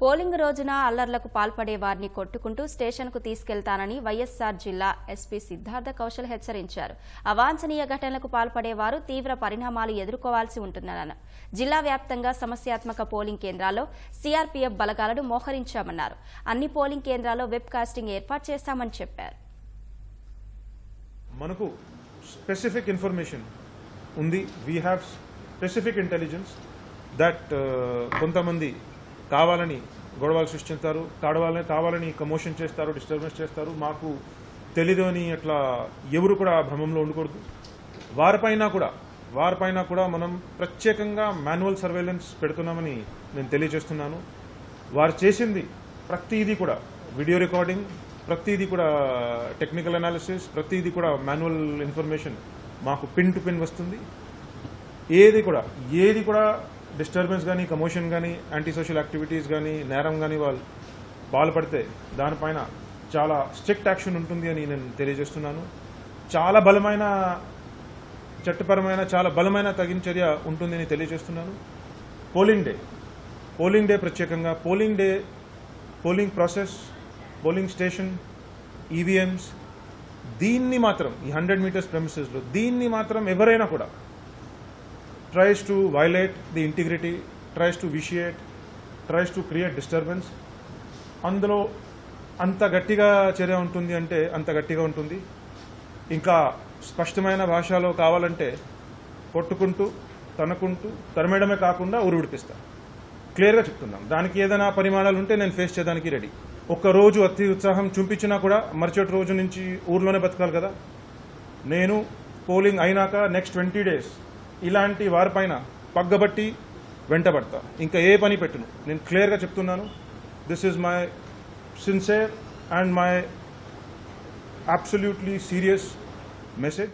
Polling రోజున అల్లర్లకు పాల్పడే వారిని కొట్టుకుంటూ స్టేషన్కు తీసుకెళ్తానని వైఎస్సార్ జిల్లా ఎస్పీ సిద్ధార్థ కౌశల్ హెచ్చరించారు. అవాంఛనీయ ఘటనలకు పాల్పడేవారు తీవ్ర పరిణామాలు ఎదుర్కోవాల్సి ఉంటుందన్నారు. జిల్లా వ్యాప్తంగా సమస్యాత్మక పోలింగ్ కేంద్రాల్లో సీఆర్పీఎఫ్ బలగాలను మోహరించామన్నారు. అన్ని పోలింగ్ కేంద్రాల్లో వెబ్ కాస్టింగ్ ఏర్పాటు చేశామని చెప్పారు. మనకు స్పెసిఫిక్ ఇన్ఫర్మేషన్ ఉంది. We have specific intelligence that కొంతమంది కావాలని గొడవలు సృష్టిస్తారు కాడవాలని కావాలని కమోషన్ చేస్తారు డిస్టర్బెన్స్ చేస్తారు. మాకు తెలీదు అని అట్లా ఎవరు కూడా భ్రమంలో ఉండకూడదు. వారిపైన కూడా వారిపైన కూడా మనం ప్రత్యేకంగా మాన్యువల్ సర్వేలెన్స్ పెడుతున్నామని నేను తెలియజేస్తున్నాను. వారు చేసింది ప్రతిదీ కూడా వీడియో రికార్డింగ్ ప్రతిదీ కూడా టెక్నికల్ అనాలిసిస్ ప్రతిదీ కూడా మాన్యువల్ ఇన్ఫర్మేషన్ మాకు పిన్ టు పిన్ వస్తుంది. ఏది కూడా ఏది కూడా డిస్టర్బెన్స్ కానీ కమోషన్ కానీ యాంటీ సోషల్ యాక్టివిటీస్ కానీ నేరం కానీ వాళ్ళు పాల్పడితే దానిపైన చాలా స్ట్రిక్ట్ యాక్షన్ ఉంటుంది అని నేను తెలియజేస్తున్నాను. చాలా బలమైన చట్టపరమైన చాలా బలమైన తగిన చర్య ఉంటుందని తెలియజేస్తున్నాను. Polling day. పోలింగ్ డే ప్రత్యేకంగా polling day polling process polling station EVMs దీన్ని మాత్రం ఈ హండ్రెడ్ మీటర్స్ ప్రెమిసెస్లో దీన్ని మాత్రం ఎవరైనా కూడా tries to violate the integrity, tries to vitiate, tries to create disturbance. అందులో అంత గట్టిగా చర్య ఉంటుంది అంటే అంత గట్టిగా ఉంటుంది. ఇంకా స్పష్టమైన భాషలో కావాలంటే కొట్టుకుంటూ తనుకుంటూ తరమేయడమే కాకుండా ఊరు క్లియర్గా చెప్తున్నాం. దానికి ఏదైనా పరిమాణాలు ఉంటే నేను ఫేస్ చేయడానికి రెడీ. ఒక్క రోజు అతి ఉత్సాహం చూపించినా కూడా మరుసటి రోజు నుంచి ఊర్లోనే బతకాలి కదా. నేను పోలింగ్ అయినాక నెక్స్ట్ ట్వంటీ డేస్ ఇలాంటి వారిపైన పగ్గబట్టి వెంటబడతా. ఇంకా ఏ పని పెట్టును. నేను క్లియర్గా చెప్తున్నాను. This is my sincere and my absolutely serious message